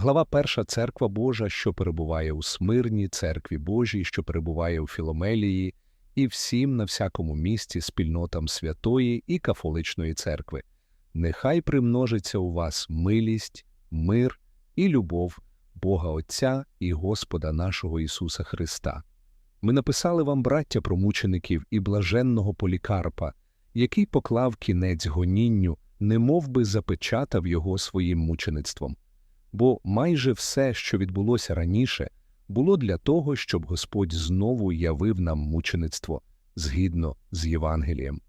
Глава перша церква Божа, що перебуває у Смирні, церкві Божій, що перебуває у Філомелії, і всім на всякому місці спільнотам святої і кафоличної церкви. Нехай примножиться у вас милість, мир і любов Бога Отця і Господа нашого Ісуса Христа. Ми написали вам, браття, про мучеників і блаженного Полікарпа, який поклав кінець гонінню, немов би запечатав його своїм мучеництвом. Бо майже все, що відбулося раніше, було для того, щоб Господь знову явив нам мучеництво згідно з Євангелієм.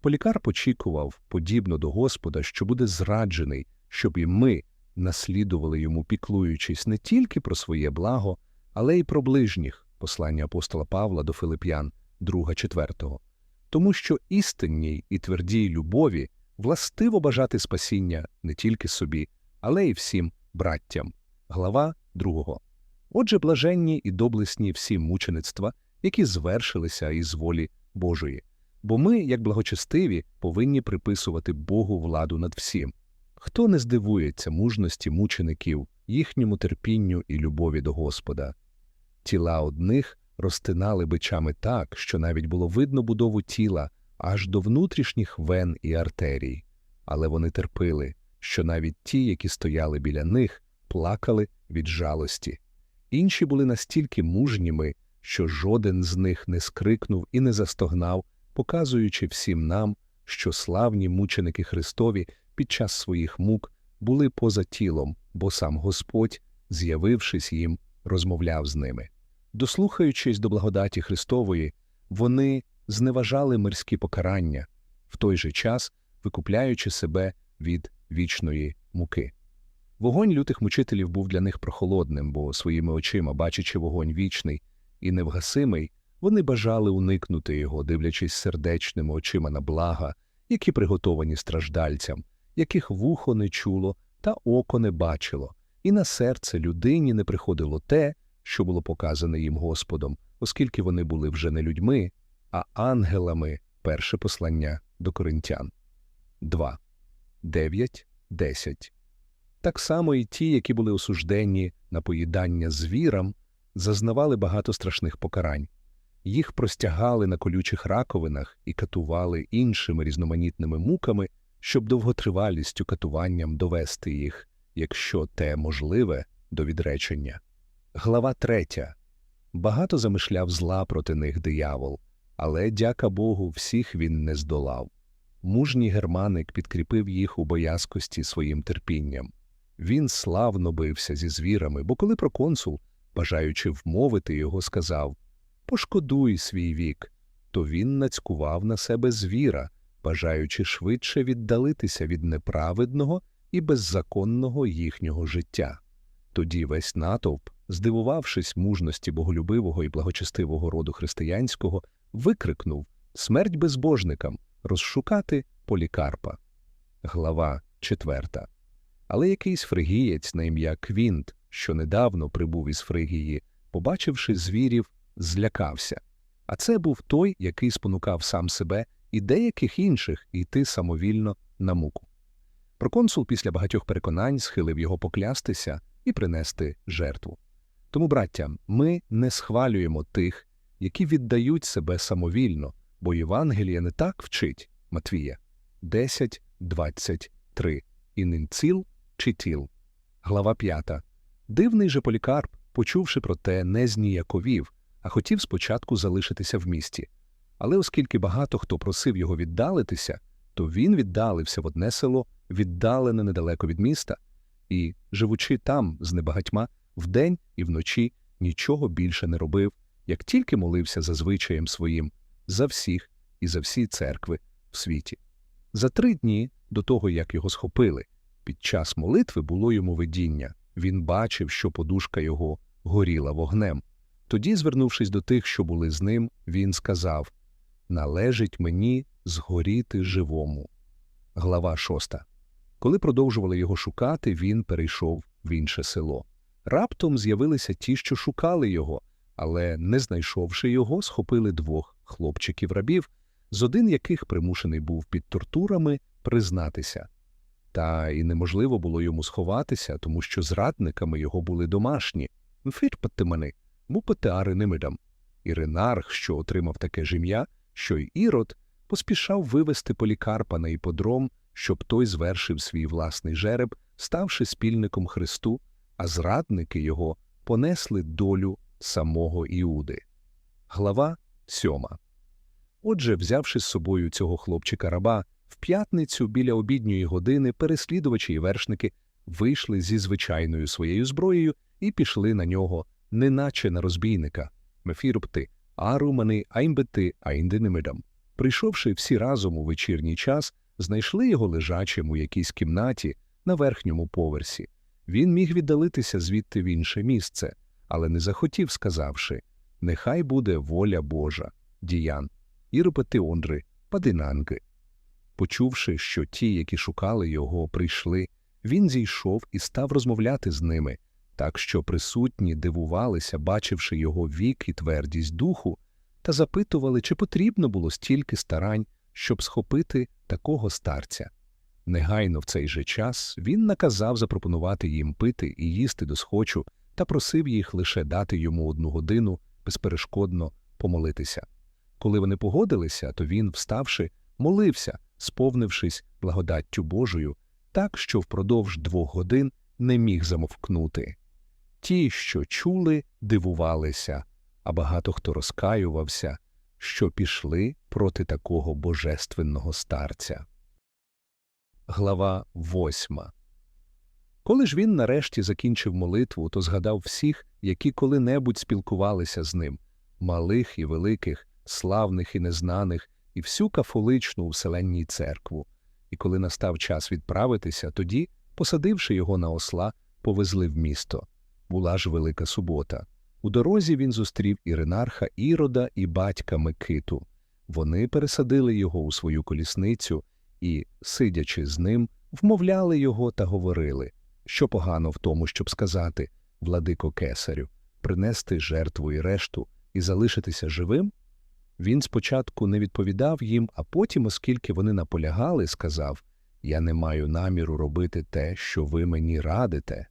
Полікарп очікував, подібно до Господа, що буде зраджений, щоб і ми наслідували йому, піклуючись не тільки про своє благо, але й про ближніх, послання апостола Павла до Филип'ян 2.4. Тому що істинній і твердій любові властиво бажати спасіння не тільки собі, але й всім браттям. Глава 2. Отже, блаженні і доблесні всі мучеництва, які звершилися із волі Божої. Бо ми, як благочестиві, повинні приписувати Богу владу над всім. Хто не здивується мужності мучеників, їхньому терпінню і любові до Господа? Тіла одних розтинали бичами так, що навіть було видно будову тіла аж до внутрішніх вен і артерій, але вони терпили, що навіть ті, які стояли біля них, плакали від жалості. Інші були настільки мужніми, що жоден з них не скрикнув і не застогнав, показуючи всім нам, що славні мученики Христові під час своїх мук були поза тілом, бо сам Господь, з'явившись їм, розмовляв з ними. Дослухаючись до благодаті Христової, вони зневажали мирські покарання, в той же час викупляючи себе від вічної муки. Вогонь лютих мучителів був для них прохолодним, бо своїми очима, бачачи вогонь вічний і невгасимий, вони бажали уникнути його, дивлячись сердечними очима на блага, які приготовані страждальцям, яких вухо не чуло та око не бачило, і на серце людині не приходило те, що було показане їм Господом, оскільки вони були вже не людьми, а ангелами перше послання до коринтян. 2. 9, 10. Так само і ті, які були осуждені на поїдання звірам, зазнавали багато страшних покарань. Їх простягали на колючих раковинах і катували іншими різноманітними муками, щоб довготривалістю катуванням довести їх, якщо те можливе, до відречення. Глава третя. Багато замишляв зла проти них диявол, але, дяка Богу, всіх він не здолав. Мужній германик підкріпив їх у боязкості своїм терпінням. Він славно бився зі звірами, бо коли проконсул, бажаючи вмовити його, сказав Пошкодуй свій вік, то він нацькував на себе звіра, бажаючи швидше віддалитися від неправедного і беззаконного їхнього життя. Тоді весь натовп здивувавшись мужності боголюбивого і благочестивого роду християнського, викрикнув Смерть безбожникам розшукати полікарпа. Глава четверта. Але якийсь фригієць на ім'я Квінт, що недавно прибув із Фригії, побачивши звірів, злякався. А це був той, який спонукав сам себе і деяких інших йти самовільно на муку. Проконсул після багатьох переконань схилив його поклястися і принести жертву. Тому, браття, ми не схвалюємо тих, які віддають себе самовільно, бо Євангеліє не так вчить Матвія 10, 23. І нинціл чи тіл. Глава 5. Дивний же Полікарп, почувши про те, не зніяковів, а хотів спочатку залишитися в місті. Але оскільки багато хто просив його віддалитися, то він віддалився в одне село, віддалене недалеко від міста, і, живучи там з небагатьма, вдень і вночі нічого більше не робив, як тільки молився за звичаєм своїм за всіх і за всі церкви в світі. За три дні до того, як його схопили, під час молитви було йому видіння. Він бачив, що подушка його горіла вогнем. Тоді, звернувшись до тих, що були з ним, він сказав Належить мені згоріти живому. Глава шоста. Коли продовжували його шукати, він перейшов в інше село. Раптом з'явилися ті, що шукали його, але, не знайшовши його, схопили двох хлопчиків рабів, з один яких примушений був під тортурами признатися. Та і неможливо було йому сховатися, тому що зрадниками його були домашні. Фірпати мене, мупати аринимидам. Іринарх, що отримав таке ж ім'я, що й Ірод, поспішав вивести Полікарпа на іподром, щоб той звершив свій власний жереб, ставши спільником Христу, а зрадники його понесли долю самого Іуди. Глава сьома. Отже, взявши з собою цього хлопчика раба, в п'ятницю біля обідньої години переслідувачі і вершники вийшли зі звичайною своєю зброєю і пішли на нього, неначе на розбійника. Мефірпти, арумани, аймбети, айндинемидам. Прийшовши всі разом у вечірній час, знайшли його лежачим у якійсь кімнаті на верхньому поверсі. Він міг віддалитися звідти в інше місце, але не захотів, сказавши Нехай буде воля Божа, діян, і ірпетеондри, падинанги. Почувши, що ті, які шукали його, прийшли, він зійшов і став розмовляти з ними, так що присутні дивувалися, бачивши його вік і твердість духу, та запитували, чи потрібно було стільки старань, щоб схопити такого старця. Негайно в цей же час він наказав запропонувати їм пити і їсти до схочу та просив їх лише дати йому одну годину безперешкодно помолитися. Коли вони погодилися, то він, вставши, молився, сповнившись благодаттю Божою, так, що впродовж двох годин не міг замовкнути. Ті, що чули, дивувалися, а багато хто розкаювався, що пішли проти такого божественного старця. Глава восьма Коли ж він нарешті закінчив молитву, то згадав всіх, які коли-небудь спілкувалися з ним малих і великих, славних і незнаних, і всю кафоличну вселенній церкву. І коли настав час відправитися, тоді, посадивши його на осла, повезли в місто. Була ж велика субота. У дорозі він зустрів Іринарха Ірода і батька Микиту. Вони пересадили його у свою колісницю і, сидячи з ним, вмовляли його та говорили, що погано в тому, щоб сказати владико кесарю, принести жертву і решту і залишитися живим. Він спочатку не відповідав їм, а потім, оскільки вони наполягали, сказав Я не маю наміру робити те, що ви мені радите.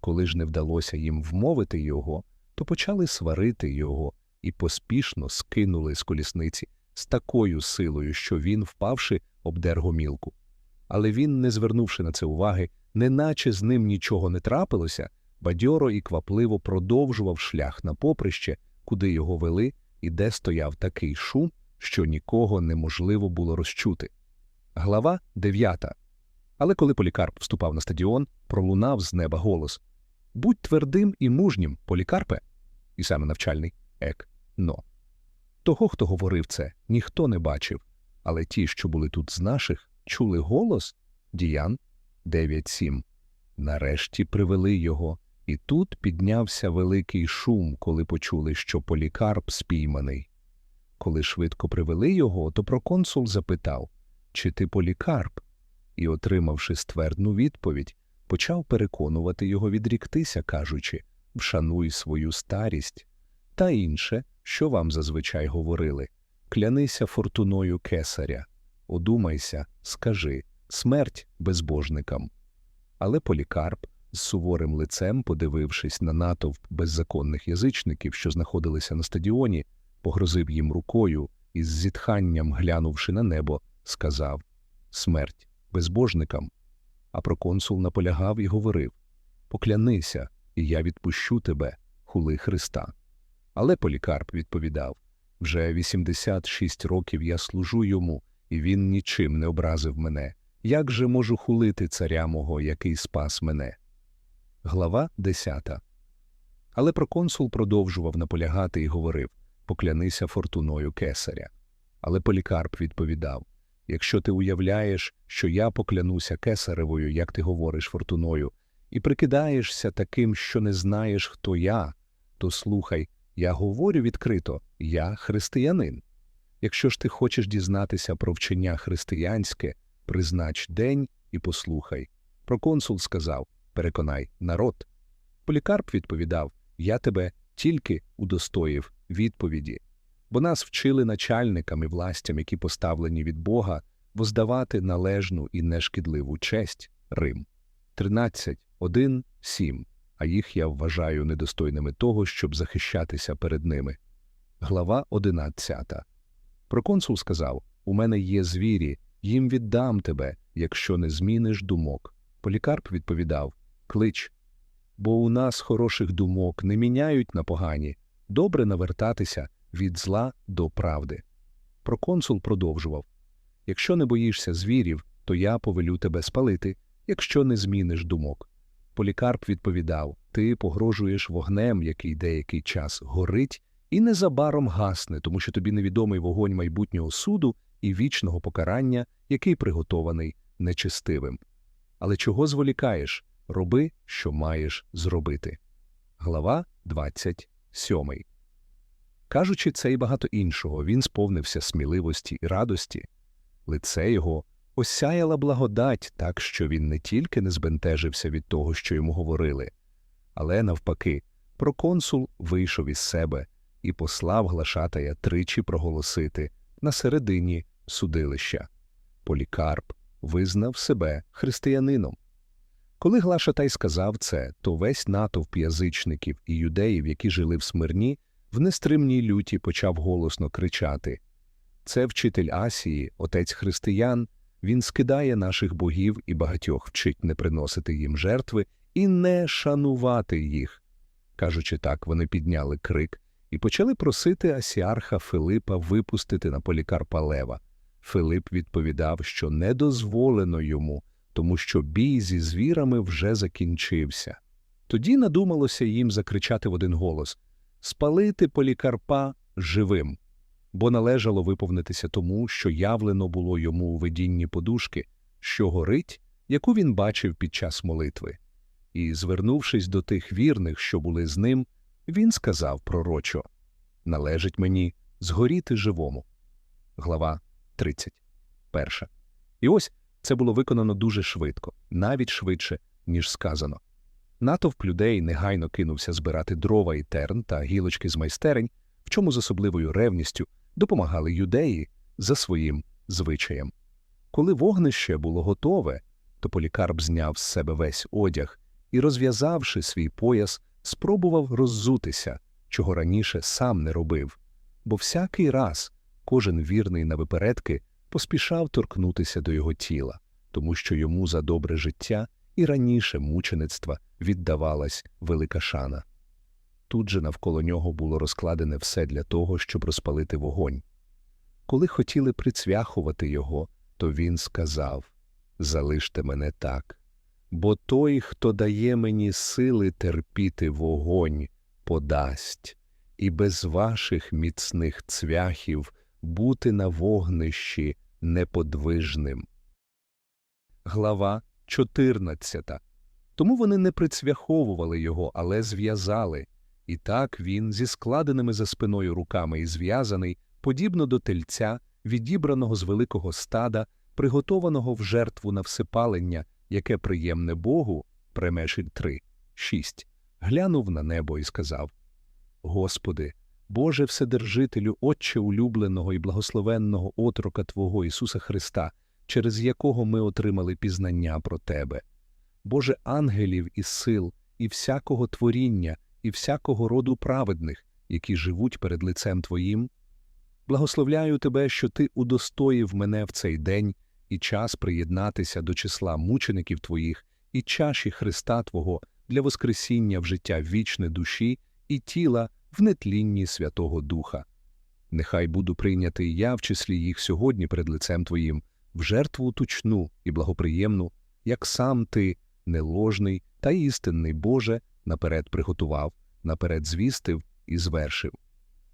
Коли ж не вдалося їм вмовити його, то почали сварити його і поспішно скинули з колісниці з такою силою, що він, впавши, обдер гомілку. Але він, не звернувши на це уваги, неначе з ним нічого не трапилося, бадьоро і квапливо продовжував шлях на поприще, куди його вели, і де стояв такий шум, що нікого неможливо було розчути. Глава дев'ята. Але коли Полікарп вступав на стадіон, пролунав з неба голос Будь твердим і мужнім, Полікарпе, і саме навчальний ек но. Того, хто говорив це, ніхто не бачив, але ті, що були тут з наших, чули голос Діян 9.7. Нарешті привели його, і тут піднявся великий шум, коли почули, що Полікарп спійманий. Коли швидко привели його, то проконсул запитав Чи ти Полікарп? І, отримавши ствердну відповідь, почав переконувати його відріктися, кажучи Вшануй свою старість та інше, що вам зазвичай говорили клянися фортуною кесаря, одумайся, скажи смерть безбожникам. Але Полікарп, з суворим лицем, подивившись на натовп беззаконних язичників, що знаходилися на стадіоні, погрозив їм рукою і з зітханням, глянувши на небо, сказав Смерть безбожникам. А проконсул наполягав і говорив Поклянися, і я відпущу тебе, хули Христа. Але Полікарп відповідав вже 86 років я служу йому, і він нічим не образив мене. Як же можу хулити царя мого, який спас мене? Глава 10. Але проконсул продовжував наполягати і говорив Поклянися фортуною кесаря. Але Полікарп відповідав Якщо ти уявляєш, що я поклянуся кесаревою, як ти говориш фортуною, і прикидаєшся таким, що не знаєш, хто я, то слухай, я говорю відкрито я християнин. Якщо ж ти хочеш дізнатися про вчення християнське, признач день і послухай. Проконсул сказав Переконай народ. Полікарп відповідав Я тебе тільки удостоїв відповіді, бо нас вчили начальникам і властям, які поставлені від Бога, воздавати належну і нешкідливу честь Рим. 13, 1, 7. А їх я вважаю недостойними того, щоб захищатися перед ними. Глава 11. Проконсул сказав: У мене є звірі, їм віддам тебе, якщо не зміниш думок. Полікарп відповідав: Клич. Бо у нас хороших думок не міняють на погані, добре навертатися від зла до правди. Проконсул продовжував: Якщо не боїшся звірів, то я повелю тебе спалити, якщо не зміниш думок. Полікарп відповідав: Ти погрожуєш вогнем, який деякий час горить, і незабаром гасне, тому що тобі невідомий вогонь майбутнього суду і вічного покарання, який приготований нечестивим. Але чого зволікаєш? Роби, що маєш зробити. Глава 27. Кажучи це і багато іншого, він сповнився сміливості і радості. Лице його осяяла благодать так, що він не тільки не збентежився від того, що йому говорили, але навпаки, проконсул вийшов із себе і послав глашатая тричі проголосити на середині судилища. Полікарп визнав себе християнином. Коли Глашатай сказав це, то весь натовп язичників і юдеїв, які жили в Смирні, в нестримній люті почав голосно кричати Це вчитель Асії, отець християн, він скидає наших богів і багатьох вчить не приносити їм жертви і не шанувати їх. Кажучи так, вони підняли крик і почали просити асіарха Филипа випустити на полікарпа лева. Филип відповідав, що не дозволено йому, тому що бій зі звірами вже закінчився. Тоді надумалося їм закричати в один голос спалити полікарпа живим, бо належало виповнитися тому, що явлено було йому у видінні подушки, що горить, яку він бачив під час молитви. І, звернувшись до тих вірних, що були з ним, він сказав пророчо Належить мені згоріти живому. Глава 31. І ось це було виконано дуже швидко, навіть швидше, ніж сказано. Натовп людей негайно кинувся збирати дрова і терн та гілочки з майстерень, в чому з особливою ревністю допомагали юдеї за своїм звичаєм. Коли вогнище було готове, то полікарп зняв з себе весь одяг і, розв'язавши свій пояс, спробував роззутися, чого раніше сам не робив, бо всякий раз кожен вірний на випередки поспішав торкнутися до його тіла, тому що йому за добре життя і раніше мучеництва віддавалась велика шана. Тут же навколо нього було розкладене все для того, щоб розпалити вогонь. Коли хотіли прицвяхувати його, то він сказав Залиште мене так, бо той, хто дає мені сили терпіти вогонь, подасть, і без ваших міцних цвяхів бути на вогнищі неподвижним. Глава 14. Тому вони не прицвяховували його, але зв'язали. І так він, зі складеними за спиною руками і зв'язаний, подібно до тельця, відібраного з великого стада, приготованого в жертву на всепалення, яке приємне Богу, Премешіль 3, 6, глянув на небо і сказав Господи, Боже Вседержителю, Отче улюбленого і благословенного отрока Твого Ісуса Христа, через якого ми отримали пізнання про Тебе. Боже ангелів і сил, і всякого творіння, і всякого роду праведних, які живуть перед лицем Твоїм. Благословляю Тебе, що Ти удостоїв мене в цей день і час приєднатися до числа мучеників Твоїх і чаші Христа Твого для воскресіння в життя вічне душі і тіла в нетлінні Святого Духа. Нехай буду прийнятий я в числі їх сьогодні перед лицем Твоїм, в жертву тучну і благоприємну, як сам Ти, неложний та істинний Боже, наперед приготував, наперед звістив і звершив.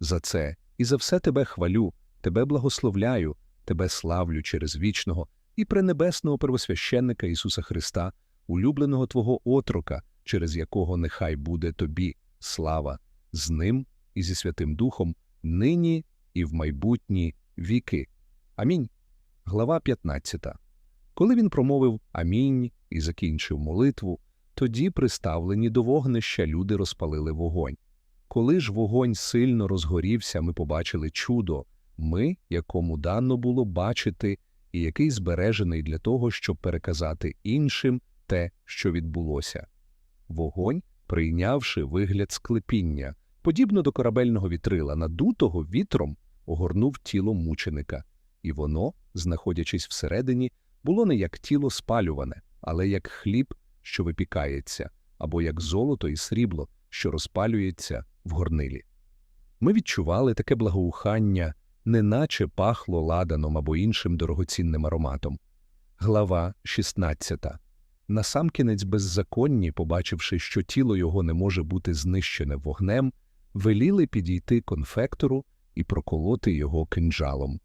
За це і за все Тебе хвалю, Тебе благословляю, Тебе славлю через вічного і пренебесного первосвященника Ісуса Христа, улюбленого Твого отрока, через якого нехай буде Тобі слава, з ним і зі Святим Духом, нині і в майбутні віки. Амінь. Глава 15. Коли він промовив Амінь і закінчив молитву, тоді, приставлені до вогнища, люди розпалили вогонь. Коли ж вогонь сильно розгорівся, ми побачили чудо, ми, якому дано було бачити, і який збережений для того, щоб переказати іншим те, що відбулося. Вогонь, прийнявши вигляд склепіння, подібно до корабельного вітрила, надутого вітром, огорнув тіло мученика, і воно, знаходячись всередині, було не як тіло спалюване, але як хліб, що випікається, або як золото і срібло, що розпалюється в горнилі. Ми відчували таке благоухання, неначе пахло ладаном або іншим дорогоцінним ароматом. Глава 16. Насамкінець беззаконні, побачивши, що тіло його не може бути знищене вогнем, веліли підійти конфектору і проколоти його кинджалом.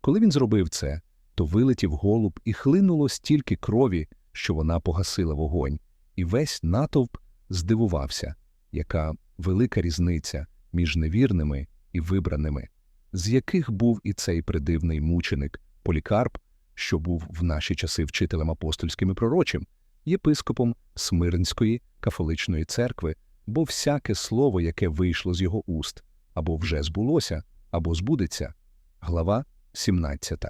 Коли він зробив це, то вилетів голуб і хлинуло стільки крові, що вона погасила вогонь, і весь натовп здивувався, яка велика різниця між невірними і вибраними, з яких був і цей придивний мученик Полікарп, що був в наші часи вчителем апостольським і пророчим, єпископом Смирнської кафоличної церкви, бо всяке слово, яке вийшло з його уст, або вже збулося, або збудеться. Глава 17.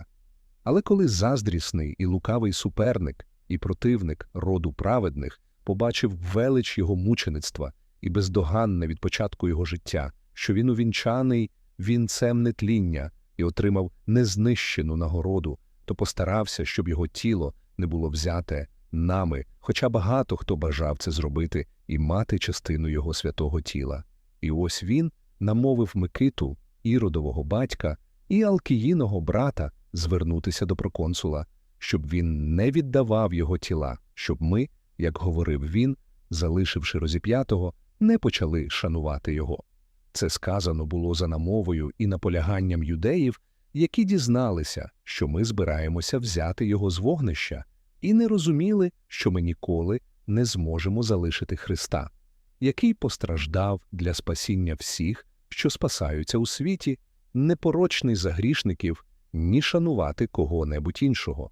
Але коли заздрісний і лукавий суперник і противник роду праведних побачив велич його мучеництва і бездоганне від початку його життя, що він увінчаний вінцем нетління і отримав незнищену нагороду, то постарався, щоб його тіло не було взяте нами, хоча багато хто бажав це зробити і мати частину його святого тіла. І ось він намовив Микиту, іродового батька, і Алкіїного брата звернутися до проконсула, щоб він не віддавав його тіла, щоб ми, як говорив він, залишивши розіп'ятого, не почали шанувати його. Це сказано було за намовою і наполяганням юдеїв, які дізналися, що ми збираємося взяти його з вогнища, і не розуміли, що ми ніколи не зможемо залишити Христа, який постраждав для спасіння всіх, що спасаються у світі, непорочний за грішників, ні шанувати кого-небудь іншого.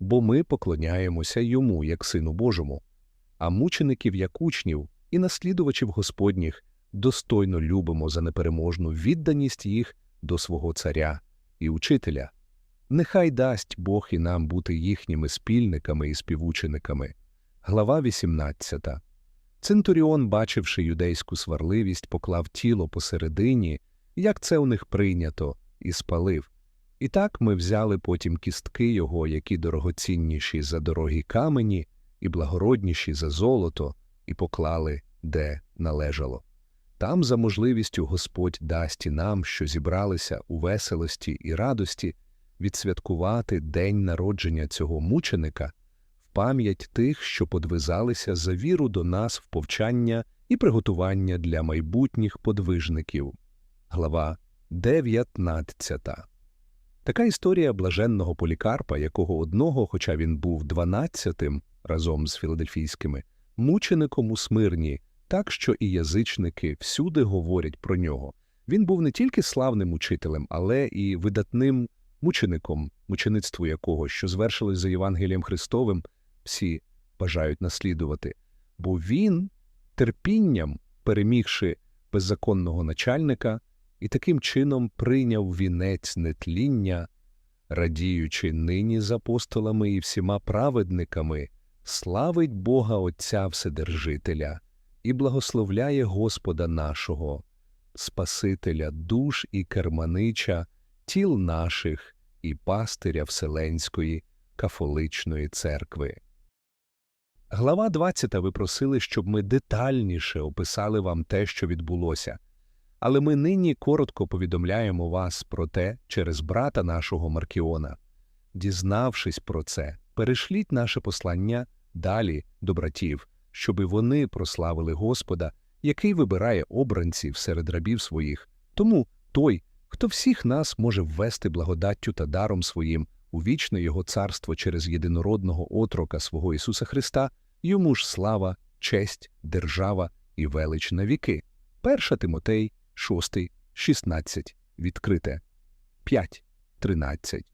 Бо ми поклоняємося йому, як Сину Божому, а мучеників як учнів і наслідувачів Господніх достойно любимо за непереможну відданість їх до свого царя і учителя. Нехай дасть Бог і нам бути їхніми спільниками і співучениками. Глава 18. Центуріон, бачивши юдейську сварливість, поклав тіло посередині, як це у них прийнято, і спалив. І так ми взяли потім кістки його, які дорогоцінніші за дорогі камені і благородніші за золото, і поклали, де належало. Там за можливістю Господь дасть і нам, що зібралися у веселості і радості, відсвяткувати день народження цього мученика в пам'ять тих, що подвизалися за віру до нас в повчання і приготування для майбутніх подвижників. Глава 19 Така історія блаженного полікарпа, якого одного, хоча він був дванадцятим разом з філадельфійськими, мучеником у смирні, так що і язичники всюди говорять про нього. Він був не тільки славним учителем, але і видатним мучеником, мучеництво якого, що звершилось за Євангелієм Христовим, всі бажають наслідувати, бо він терпінням, перемігши беззаконного начальника, і таким чином прийняв вінець нетління, радіючи нині з апостолами і всіма праведниками, славить Бога Отця Вседержителя і благословляє Господа нашого, Спасителя душ і керманича, тіл наших і пастиря Вселенської кафоличної церкви. Глава 20 ви просили, щоб ми детальніше описали вам те, що відбулося. Але ми нині коротко повідомляємо вас про те через брата нашого Маркіона. Дізнавшись про це, перешліть наше послання далі до братів, щоби вони прославили Господа, який вибирає обранців серед рабів своїх. Тому той, хто всіх нас може ввести благодаттю та даром своїм у вічне Його царство через єдинородного отрока свого Ісуса Христа, йому ж слава, честь, держава і велич на віки. Перша Тимотей, 6, 16, відкрите, 5, 13.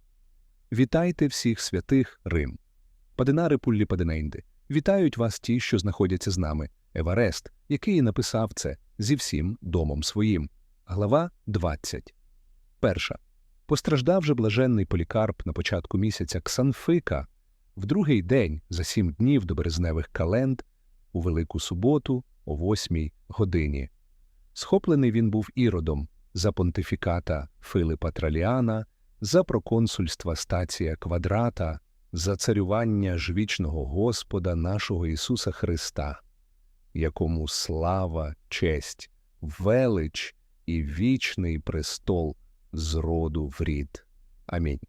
Вітайте всіх святих Рим. Падинари пуллі паденейнди. Вітають вас ті, що знаходяться з нами. Еварест, який написав це зі всім домом своїм. Глава 20. Перша. Постраждав же блаженний Полікарп на початку місяця Ксанфика, в другий день за сім днів до березневих календ, у Велику суботу о восьмій годині. Схоплений він був іродом за понтифіката Филипа Траліана, за проконсульства стація Квадрата, за царювання ж вічного Господа нашого Ісуса Христа, якому слава, честь, велич і вічний престол з роду в рід. Амінь.